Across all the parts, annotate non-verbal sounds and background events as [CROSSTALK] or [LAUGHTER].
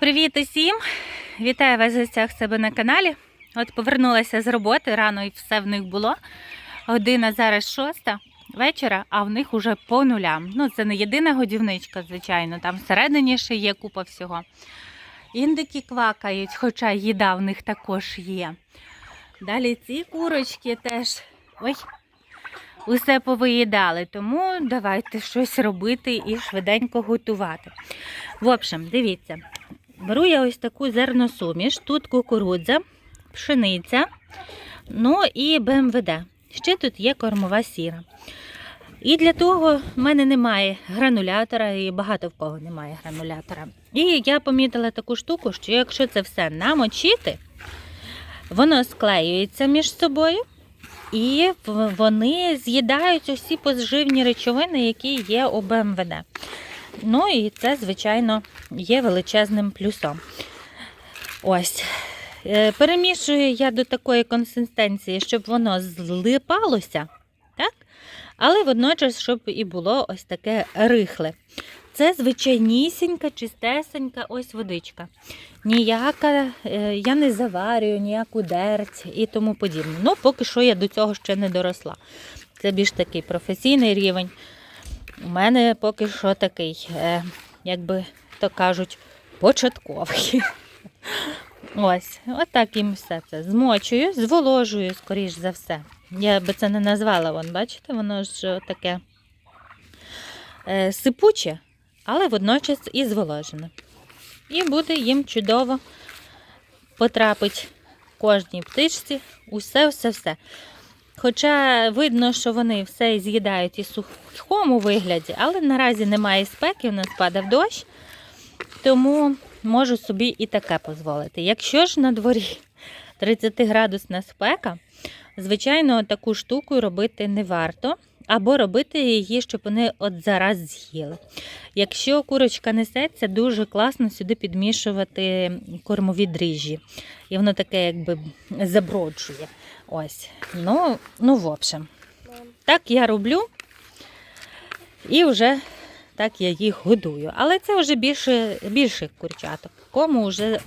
Привіт усім! Вітаю вас в гостях себе на каналі. От повернулася з роботи, рано і все в них було. Година зараз шоста вечора, а в них уже по нулям. Ну, це не єдина годівничка, звичайно, там всередині ще є купа всього. Індики квакають, хоча їда в них також є. Далі ці курочки теж ой, усе повиїдали, тому давайте щось робити і швиденько готувати. В общем, дивіться, беру я ось таку зерносуміш, тут кукурудза, пшениця, ну і БМВД. Ще тут є кормова сіра. І для того в мене немає гранулятора, і багато в кого немає гранулятора. І я помітила таку штуку, що якщо це все намочити, воно склеюється між собою, і вони з'їдають усі поживні речовини, які є у БМВД. Ну і це, звичайно, є величезним плюсом. Ось. Е, Перемішую я до такої консистенції, щоб воно злипалося, так? але водночас, щоб і було ось таке рихле. Це звичайнісінька, чистесенька ось водичка. Ніяка, е, я не заварюю, ніяку дерть і тому подібне. Ну, поки що я до цього ще не доросла. Це більш такий професійний рівень. У мене поки що такий, е, як би то кажуть, початковий. Ось, отак їм все це змочую, зволожую, скоріш за все. Я би це не назвала, вон, бачите, воно ж таке е, сипуче, але водночас і зволожене. І буде їм чудово потрапить кожній птичці усе-все-все. Хоча видно, що вони все з'їдають і сухому вигляді, але наразі немає спеки, у нас падав дощ, тому можу собі і таке дозволити. Якщо ж на дворі 30-градусна спека, звичайно, таку штуку робити не варто, або робити її, щоб вони от зараз з'їли. Якщо курочка несеться, дуже класно сюди підмішувати кормові дріжджі. І воно таке якби заброджує. Ось. Ну, ну, в общем. Так я роблю. І вже так я їх годую. Але це вже більше, більших курчаток. Кому вже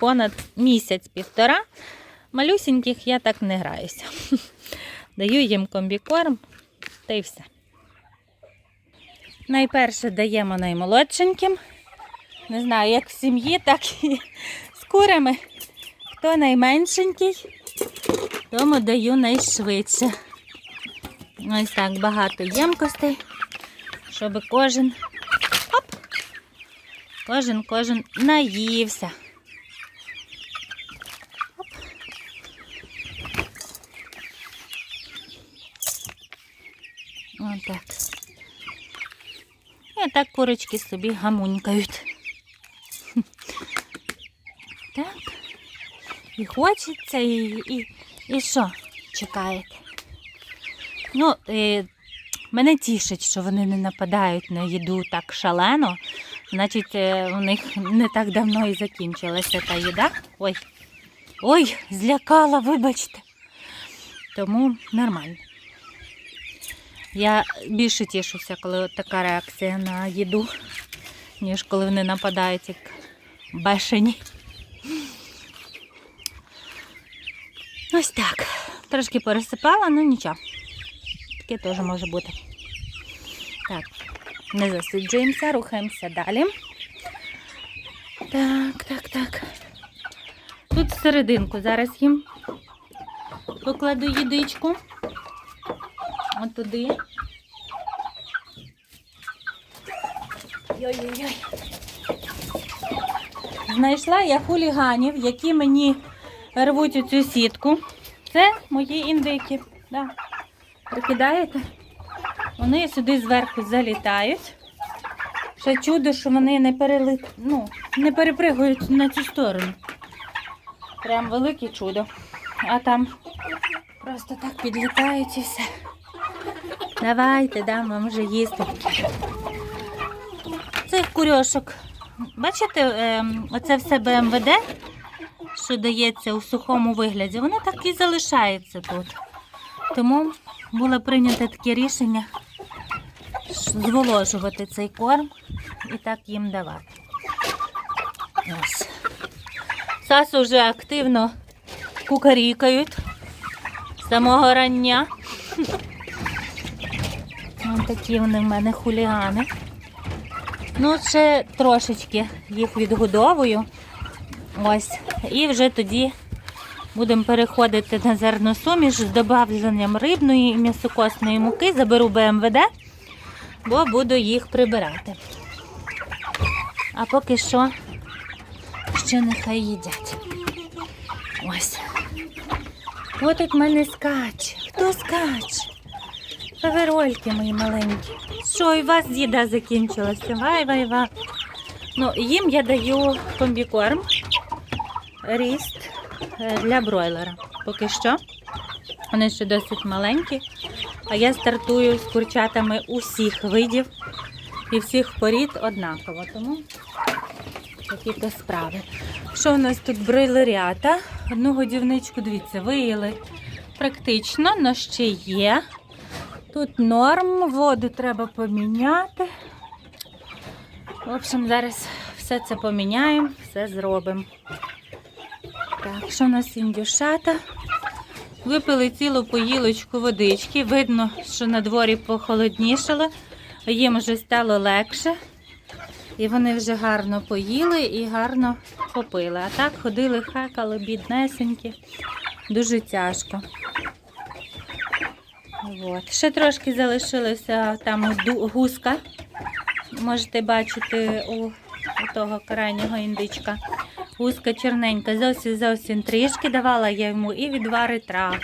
понад місяць-півтора. Малюсіньких я так не граюся. [LAUGHS] Даю їм комбікорм та. Найперше даємо наймолодшеньким. Не знаю, як в сім'ї, так і з курами. Хто найменшенький, тому даю найшвидше. Ось так багато ємкостей, щоб кожен оп, кожен кожен наївся. Оп. Отак. І так курочки собі гамунькають. [LAUGHS] Так. І хочеться, і, і, і що чекаєте? Ну, е, мене тішить, що вони не нападають на їду так шалено. Значить, е, у них не так давно і закінчилася та їда. Ой, ой, злякала, вибачте. Тому нормально. Я більше тішуся, коли така реакція на їду, ніж коли вони нападають як бешені. Ось так. Трошки пересипала, ну нічого. Таке теж може бути. Так, не засиджуємося, рухаємося далі. Так, так, так. Тут серединку зараз їм покладу їдичку. От туди. Йой-йой-йой. Знайшла я хуліганів, які мені рвуть цю сітку. Це мої індики. Да. Прикидаєте? Вони сюди зверху залітають. Ще чудо, що вони не перели... ну, не перепригують на цю сторону. Прям велике чудо. А там просто так підлітають і все. Давайте, дам вам вже їсти. Цих курьошок. Бачите, ем, оце все БМВД, що дається у сухому вигляді, воно так і залишається тут. Тому було прийнято таке рішення зволожувати цей корм і так їм давати. Ось. Сасу вже активно кукарікають з самого рання. Ось такі вони в мене хулігани. Ну, ще трошечки їх відгодовую. Ось. І вже тоді будемо переходити на зерносуміш з додавленням рибної і м'ясокосної муки. Заберу БМВД, бо буду їх прибирати. А поки що ще нехай їдять. Ось. Тут в мене скаче? Хто скаче? Фаверольки мої маленькі. Що, і вас їда закінчилася? Вай, вай, вай. Ну, їм я даю комбікорм, ріст е, для бройлера. Поки що. Вони ще досить маленькі. А я стартую з курчатами усіх видів і всіх порід однаково. Тому такі то справи. Що у нас тут бройлерята? Одну годівничку, дивіться, виїли практично, але ще є. Тут норм, воду треба поміняти. В общем, зараз все це поміняємо, все зробимо. Так, що у нас індюшата? Випили цілу поїлочку водички. Видно, що на дворі похолоднішало, їм вже стало легше. І вони вже гарно поїли і гарно попили. А так ходили, хакали, біднесенькі. Дуже тяжко. От. Ще трошки залишилося там гуска. Можете бачити у, у того крайнього індичка. Гуска чорненька, зовсім зовсім трішки давала я йому і відвари трав.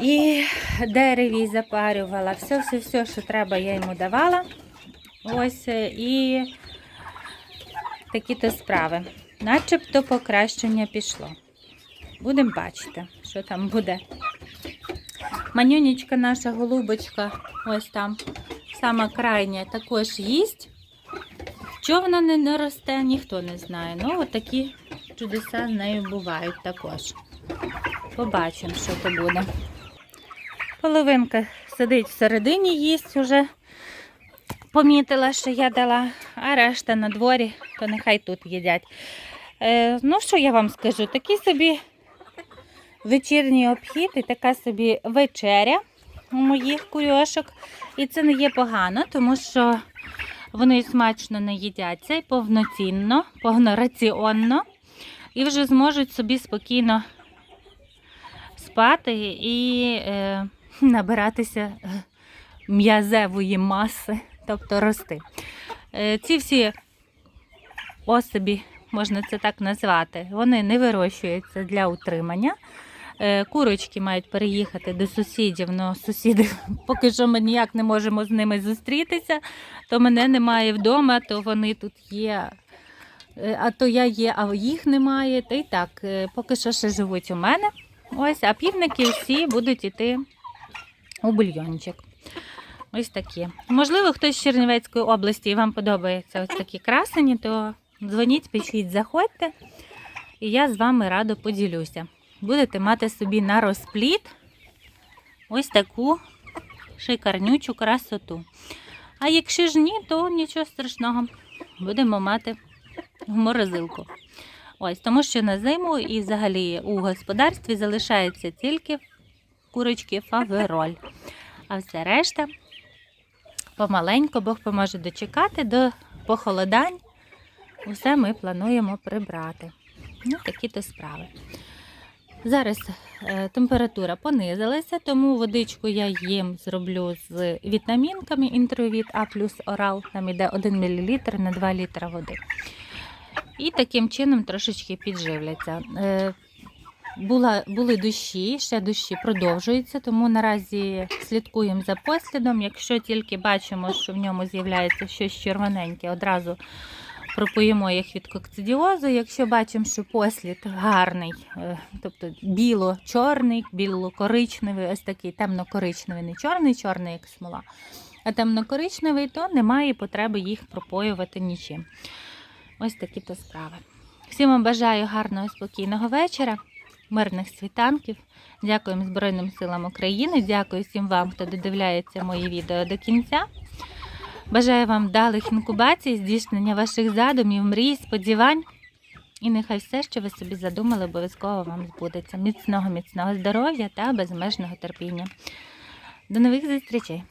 І дереві запарювала. Все, все, все, що треба, я йому давала. Ось е, і такі-то справи. Начебто покращення пішло. Будемо бачити, що там буде. Манюнечка наша голубочка, ось там, сама крайня, також їсть. Чого вона не, росте, ніхто не знає. Ну, от такі чудеса з нею бувають також. Побачимо, що то буде. Половинка сидить всередині, їсть уже. Помітила, що я дала, а решта на дворі, то нехай тут їдять. Е, ну, що я вам скажу? Такий собі вечірній обхід і така собі вечеря у моїх курьошок. І це не є погано, тому що вони смачно не їдяться і повноцінно, повнораціонно, і вже зможуть собі спокійно спати і е, набиратися е, м'язевої маси, тобто рости. Е, ці всі особі, можна це так назвати, вони не вирощуються для утримання. Е, Курочки мають переїхати до сусідів, але сусіди [LAUGHS] поки що ми ніяк не можемо з ними зустрітися, то мене немає вдома, то вони тут є, е, а то я є, а їх немає. Та й так, е, поки що ще живуть у мене. Ось, а півники всі будуть іти у бульйончик. Ось такі. Можливо, хтось з Чернівецької області і вам подобаються ось такі красені, то дзвоніть, пишіть, заходьте, і я з вами радо поділюся. Будете мати собі на розпліт ось таку шикарнючу красоту. А якщо ж ні, то нічого страшного. Будемо мати в морозилку. Ось, тому що на зиму і взагалі у господарстві залишається тільки курочки фавероль. А все решта помаленько Бог поможе дочекати до похолодань. Усе ми плануємо прибрати. Ну, такі-то справи. Зараз е, температура понизилася, тому водичку я їм зроблю з вітамінками інтровіт А плюс орал. Там йде 1 мл на 2 літра води. І таким чином трошечки підживляться. Е, була, були дощі, ще дощі продовжуються, тому наразі слідкуємо за послідом. Якщо тільки бачимо, що в ньому з'являється щось червоненьке, одразу пропоїмо їх від кокцидіозу. Якщо бачимо, що послід гарний, е, тобто біло-чорний, біло-коричневий, ось такий темно-коричневий, не чорний, чорний, як смола, а темно-коричневий, то немає потреби їх пропоювати нічим. Ось такі то справи. Всім вам бажаю гарного спокійного вечора, мирних світанків. Дякуємо Збройним силам України. Дякую всім вам, хто додивляється мої відео до кінця. Бажаю вам вдалих інкубацій, здійснення ваших задумів, мрій, сподівань. І нехай все, що ви собі задумали, обов'язково вам збудеться. Міцного, міцного здоров'я та безмежного терпіння. До нових зустрічей!